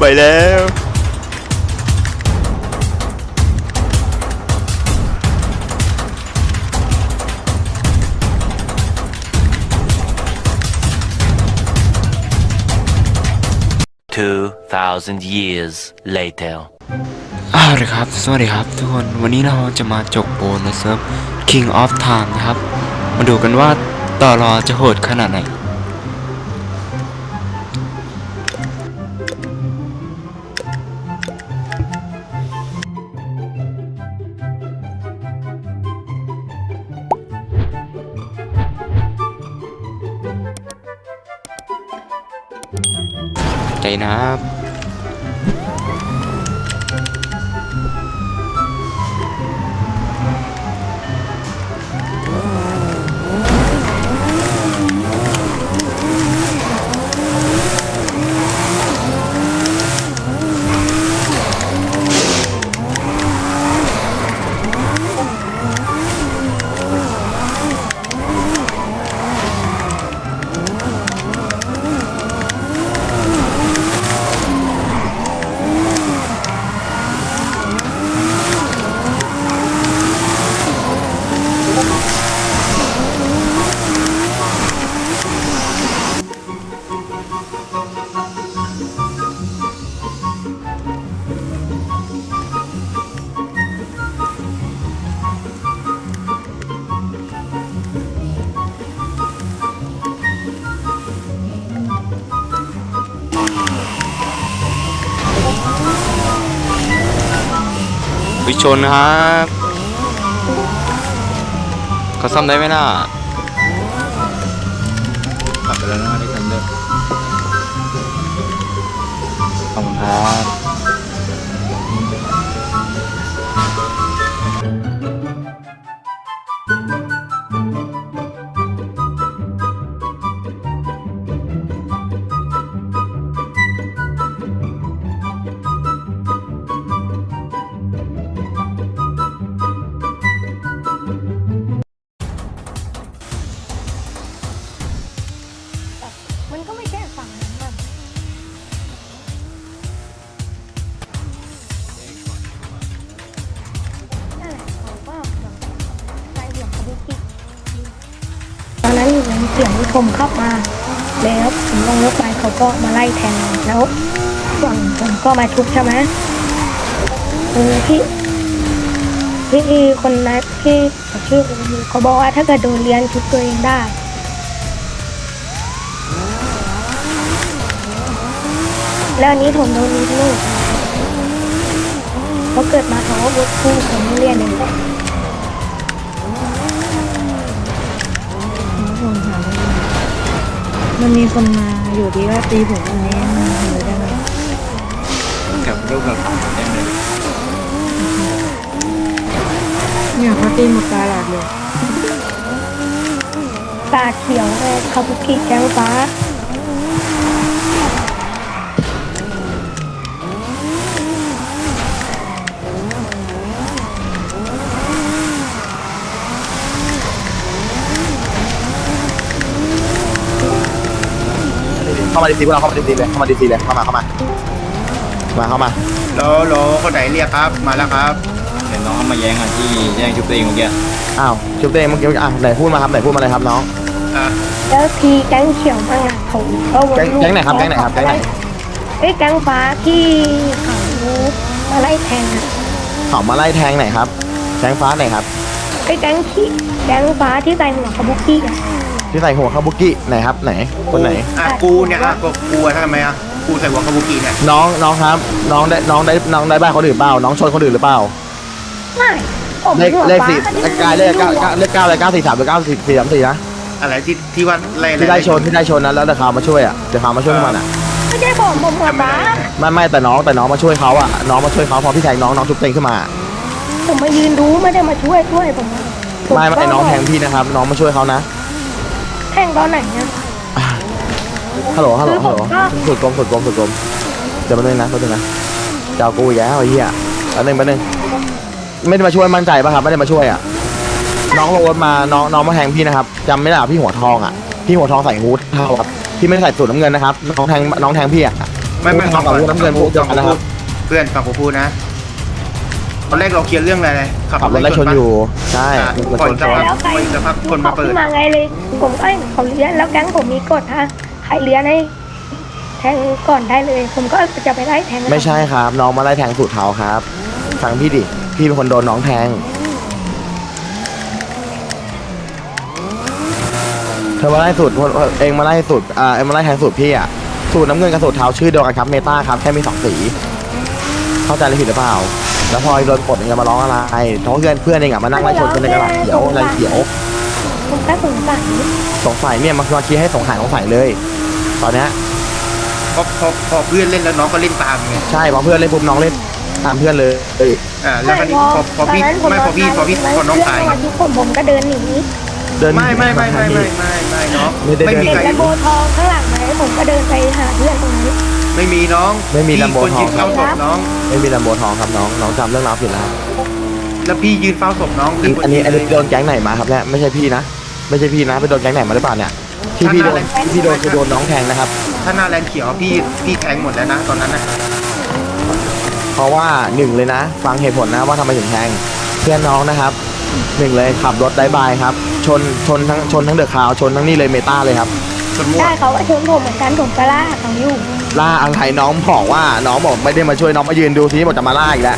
ไปแล้ว2,000 years later. อ้าวเลยครับ สวัสดีครับทุกคน วันนี้เราจะมาจกโปนในเซิร์ฟ King of Time นะครับ มาดูกันว่าต่อรอจะโหดขนาดไหน นะครับ วิชนครับเขาซ่อมได้ไหมล่ะขับไปแล้วนะได้คันเดิมขอบคุณครับ เสียงผมเข้ามา แล้วผมลงรถไปเขาก็มาไล่แทงแล้วฝั่งผมก็มาทุบใช่ไหมเออพี่พี่คนนั้นพี่เขาชื่อเขาบอกว่าถ้าเกิดโดนเรียนชุบตัวเองได้แล้วอันนี้ผมโดนมีลูกเขาเกิดมาเขาก็บุกคู่ผมเรียนเอง มันมีคนมาอยู่ดีว่าตีผมตรงนี้มันเหลือได้ไหมกับลูกกับเต็มเลยเนี่ยเขาตีหมดตาหลาดเลย ตาเขียวเลยคาบุกี้แก้วฟ้า เข้ามา ดีซีพวกเราเข้ามาดีซีเลยเข้ามาดีซีเลยเข้ามาเข้ามามาเข้ามาโหลโหลคนไหนเรียกครับ มาแล้วครับ เห็นน้องเขามาแย้งอะที่แย่งชุบตัวเองเมื่อกี้อ้าวชุบตัวเองเมื่อกี้อะไหนพูดมาครับไหนพูดมาเลยครับน้องอะแล้วทีแก๊งเขียวบ้างอะผมก็วนแก๊งลูกแก๊งไหนครับแก๊งไหนครับแก๊งไหนเอ้ยแก๊งฟ้าที่เขามาไล่แทงอะเขามาไล่แทงไหนครับแทงฟ้าไหนครับ ไอ้ยแก๊งขี้แก๊งฟ้าที่ใส่หัวคาบุกิอะ ที่ใส่หัวคาบุกิไหนครับไหนคนไหน อะกูเนี่ยอะกูกูอะทำไมอะกูใส่หัวคาบุกิเนี่ยน้องน้องครับ น้องได้น้องได้น้องได้บ้านคนอื่นเปล่า น้องชนคนอื่นหรือเปล่าไม่ผมเลขหัวเลขฟ้าสี่เลขเก้าเลขเก้าเก้าเลขเก้าอะไรเก้าสี่สามหรือเก้าสี่สี่สามสี่นะอะไรที่ที่ว่าไล่อะรที่ได้ชนที่ได้ชนนั้นแล้วเดี๋ยวเขามาช่วยอะเดี๋ยวเขามาช่วยพวกมันอะไม่ได้บอกผมหัวฟ้าไม่ไม่แต่น้องแต่น้องมาช่วยเขาอะน้องมาช่วยเขาพอพี่แทงน้องน้องชุบเต็งขึ้นมา ผมมายืนดูไม่ได้มาช่วยช่วยผมผไม่ไม่ก็น้องแทงพี่นะครับ น้องมาช่วยเขานะ แทงตอนไหนเนี่ย ฮัลโหลฮัลโหลคือผฮัลมโหลก็ สุดกลมสุดกลมสุดกลมเดี๋ยวมาหนึ่งนะมาหนึ่งนะจะเอากูอีกแล้วไอ้เหี้ยมาหนึ่งมาหนึ่งไม่ได้มาช่วยมั่นใจป่ะครับไม่ได้มาช่วยอะน้องลงรถมาน้องน้องมาแทงพี่นะครับจำไม่ได้เหรอพี่หัวทองอะพี่หัวทองใส่ฮูดเท่าครับพี่ไม่ได้ใส่สูทน้ำเงินนะครับน้องแทงน้องแทงพี่อะ ไม่ไม่ฟังกับน้ำเงินพูดเดียวกันนะครับเพื่อนฟังผมพูดนะ ตอนแรกเราเคลียร์เรื่องอะไรเลยขับรถไล่ชนอยู่ ใช่อะมันปล่ชอยนสักก่อนพักแล้วใครปล่อยสักพักคนมาเปิดขึ้นมาไงเลย ผมก็เอ้ยเขาเลี้ยนแล้วแก๊งผมมีกฎฮะใครเลี้ยนให้แทงก่อนได้เลย ผมก็จะไปไล่แทงไม่ใช่ครับ น้องมาไล่แทงสูตรเท้าครับ ฟังพี่ดิ พี่เป็นคนโดนน้องแทง เธอมาไล่สูตรเองมาไล่สูตรอ่าเองมาไล่แทงสูตรพี่อะ สูตรน้ำเงินกับสูตรเท้าชื่อเดียวกันครับเมตาครับแค่มีสองสี เข้าใจอะไรผิดหรือเปล่า แล้วพอโดนกดเองจะมาร้องอะไรเพราะเพื่อนเพื่อนเองอะมานั่งไล่ชนกันในกระดาษเขียวอะไรเขียวผมก็สงสัยสงสัยเนี่ยมามาคิดให้สงสัยสงสัยเลย ตอนเนี้ยพอพอพอเพื่อนเล่นแล้วน้องก็เล่นตามไงใช่พอเพื่อนเล่นปุ๊บน้องเล่นตามเพื่อนเลยอ่าแล้วคราวนี้พอพอพี่ไม่พอพี่พอพี่พอน้องตายไงที่ผมผมก็เดินหนีเดินไม่ไม่ไม่ไม่ไม่ไม่ไม่น้องไม่ได้ไม่มีเห็นใครแลมโบทองข้างหลังไหมผมก็เดินไปหาเพื่อนตรงนั้น ไม่มีน้องไม่มีพี่ลำโบคนทอยืงนครัเฝ้าบศพน้อง ไม่มีลำโบทองครับน้องน้องจำเรื่องราวผิดแล้วครับแล้วพี่ยืนเฝ้าศพน้องอันอันนี้อันนี้โดนแก๊งไหนมาครับเนี่ยไม่ใช่พี่นะไม่ใช่พี่นะไปโดนแก๊งไหนมาหรือเปล่าเนี่ยที่พี่โดนที่พี่โดนคือโดนน้องแทงนะครับ ถ้าหน้าแลนเขียวพี่พี่แทงหมดแล้วนะตอนนั้นนะเพราะว่าหนึ่งเลยนะ ฟังเหตุผลนะว่าทำไมถึงแทงเพื่อนน้องนะครับหนึ่งเลยขับรถได้บายครับ ชนชนทั้งชนทั้งเดอะคาวชนทั้งนี่เลยเมตาเลยครับ จนมั่วใช่เขาก็ชนผมเหมือนกันผมก็ล่าเขาอยู่ ล่าอะไรน้องบอกว่าน้องบอกไม่ได้มาช่วยน้องมายืนดูทีนี้บอกจะมาล่าอีกแล้ว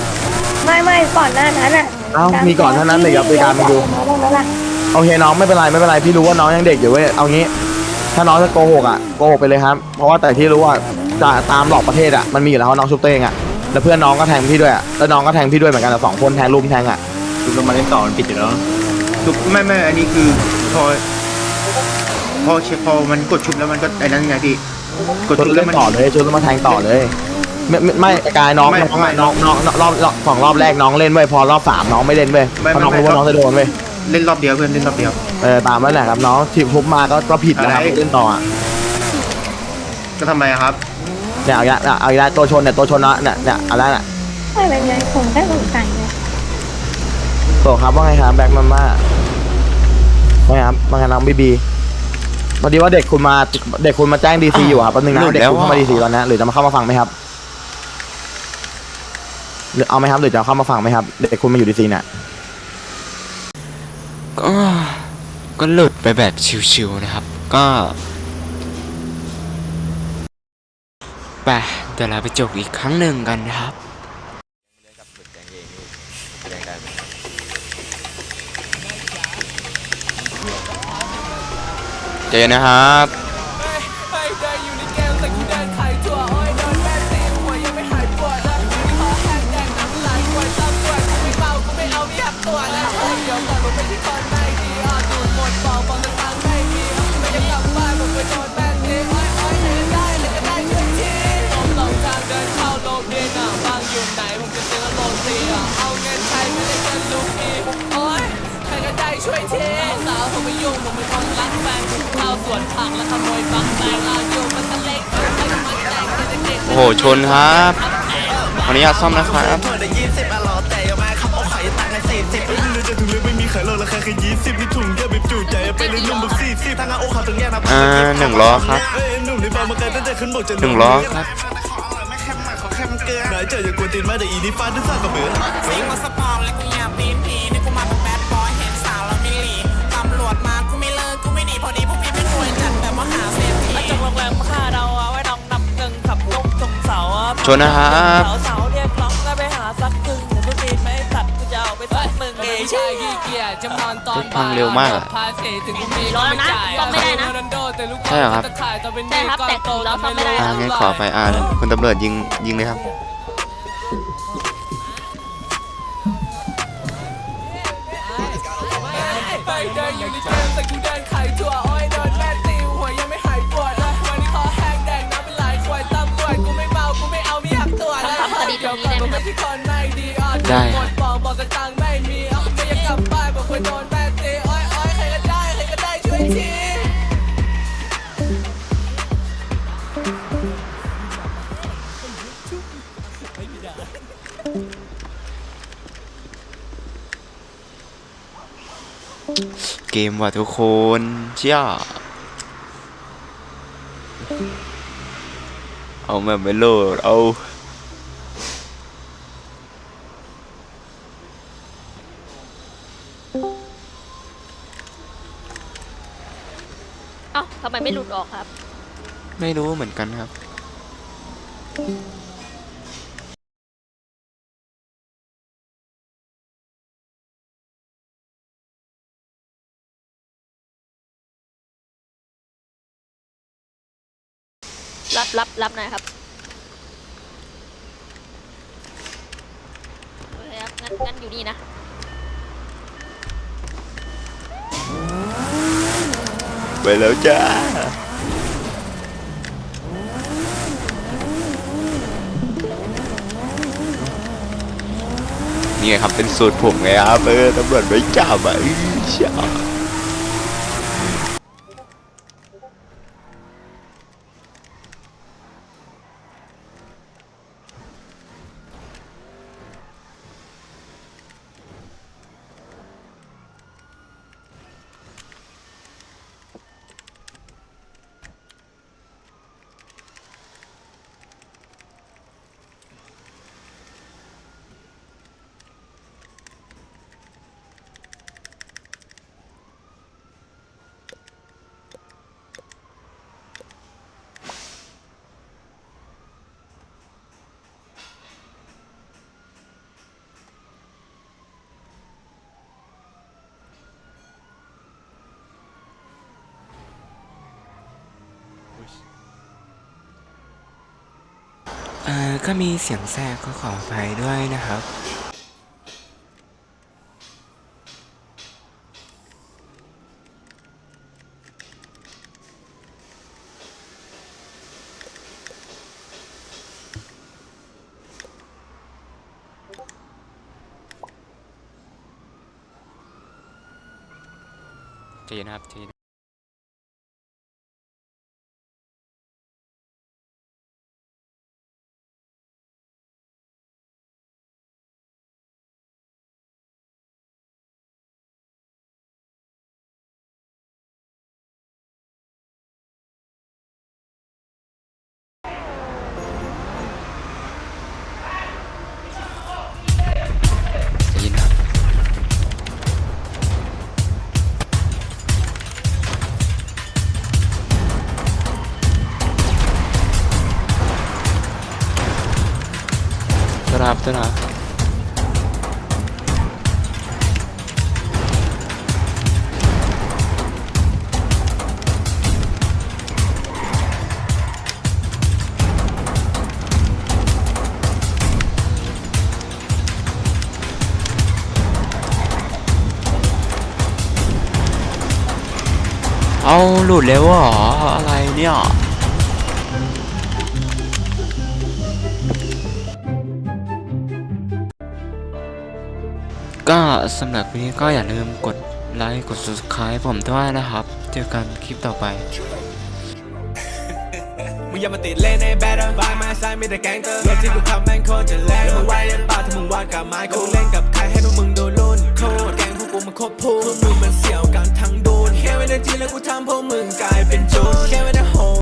ไม่ไม่ก่อนหน้านั้นอะเอ้ามีก่อนหน้านั้นเลยครับในการมาดูมาตรงนั้นอะโอเคน้องไม่เป็นไรไม่เป็นไรพี่รู้ว่าน้องยังเด็กอยู่เว้ยเอางี้ ถ้าน้องจะโกหกอะโกหกไปเลยครับ เพราะว่าแต่ที่รู้ว่าจะตามหลอกประเทศอะมันมีอยู่แล้วว่าน้องชุบตัวเองอะแล้วเพื่อนน้องก็แทงพี่ด้วยอะแล้วน้องก็แทงพี่ด้วยเหมือนกันแต่สองคนแทงรุมแทงอะคือเรามาเล่นต่อมันปิดอยู่แล้วทุกไม่ไม่อันนี้คือพอ พอเชพอมันกดชุบแล้วมันก็ไอ้นั้นไงพี่ กดชนชุบแล้เล่วนมัน ต่อเลยชนแล้วมาแทงต่อเลย ไม่ไม่ไม่กายน้องไม่น้องไม่น้องน้องน้องรอบรอบสองรอบแรกน้องเล่นเว้ยพอรอบสามน้องไม่เล่นเว้ยไม่เพราะน้องไม่รู้ว่าไม่ น้องจะโดนเว้ยเล่นรอบเดียวเพื่อนเล่นรอบเดียว เออตามนั่นแหละครับน้องทีมทุบมาก็ก็ผิดนะครับอะไร เล่นต่ออะก็ทำไมอะครับเนี่ยเอาอีกแล้วเอาอีกแล้วตัวชนเนี่ยตัวชนนะเนี่ยเนี่ยเอะไรน่ะไม่เป็นไรผมแค่สงสัยไงโตครับว่าไงครับแบ็คมาม่าว่าไงครับว่าไงน้องบีบี พอดีว่าเด็กคุณมาเด็กคุณมาแจ้งดีซีอยู่ครับแป๊บนึงนะหลุดเด็กแล้วคุณเข้ามาอะดีซีตอนนี้หรือจะมาเข้ามาฟังไหมครับหรือเอาไหมครับหรือจะเข้ามาฟังไหมครับ เด็กคุณมาอยู่ดีซีเนี่ยก็ก็หลุดไปแบบชิวๆนะครับ ก็ไปเดี๋ยวเราไปจบอีกครั้งหนึ่งกันนะครับ เจอนะครับช่วยที ผมไม่ยุ่งผมเป็นคนรักแฟนข้าวสวนผักและขโมยฟักแฟนเราอยู่มันก็เล็กไม่ต้องมาแต่งเด็กโอ้โหชนครับขออนุญาตซ่อมนะครับได้ยี่สิบอะหรอแต่ยังมาขับเอาไข่ตังค์ให้สี่สิบไม่รู้จะถึงหรือไม่มีไข่โลราคาแค่ยี่สิบนี่ถุงเยอะแบบจุใจไปเลยนุ่มแบบสี่สิบทางเอาขาถึงแยกนะอ่าหนึ่งล้อครับเอ้ยหนุ่มในบางมาเกินตั้งแต่ขึ้นบกจะหนึ่งล้อครับไม่แค่มาขอแค่มันเกลือนายเจออย่ากวนตีนมาแต่อีนี่ฟาดด้วยซ่ากับเบือซิงมาสปอร์ตและกู ชนนะครับสาวสาวเรียกร้องก็ไปหาสักครึ่งแต่ทุกทีไม่ตัดกูจะเอาไปสักมึงเอ้ยชายขี้เกียจจะนอนตอนพังเร็วมากอะภาษีถึงกูมีก็ไม่จ่ายร้อนนะซ่อมไม่ได้นะใช่เหรอครับใช่ครับแต่ถึงเราซ่อมไม่ได้อ่างั้นขอไปอ่านคุณตำรวจยิงยิงเลยครับ ยทีเกมว่ะทุกคนเชี่ยเอาแบบไม่โหลดเอา เอ้าทำไมไม่หลุดออกครับ ไม่รู้เหมือนกันครับ รับรับรับหน่อยครับโอเคครับงั้นงั้นอยู่นี่นะ ไปแล้วจ้า นี่ไงครับเป็นสูตรผมไงครับเออตำรวจไม่จับอะอื้อ ออก็มีเสียงแทรกก็ขออภัยด้วยนะครับจเย็นะครับจเย็น ต้อนรับต้อนรับเอาหลุดแล้วเหรออะไรเนี่ย ก็สำหรับวันนี้ก็อย่าลืมกดไลค์กด subscribe ผมด้วยนะครับ เจอกันคลิปต่อไป มึงอย่ามาติดเล่นในแบดบายมาซ้ายมีแต่แก๊งเตอร์รถที่กูขับแม่งโคตรจะแรงแล้วมึงไหวเล่นป่าถ้ามึงวาดกับไม้กูเล่นกับใครให้พวกมึงโดนลุ่นโคตรแก๊งพวกกูมันโคตรพูพวกมึงมันเสี่ยวกันทั้งโดนแค่เวลาจีแล้วกูทำพวกมึงกัน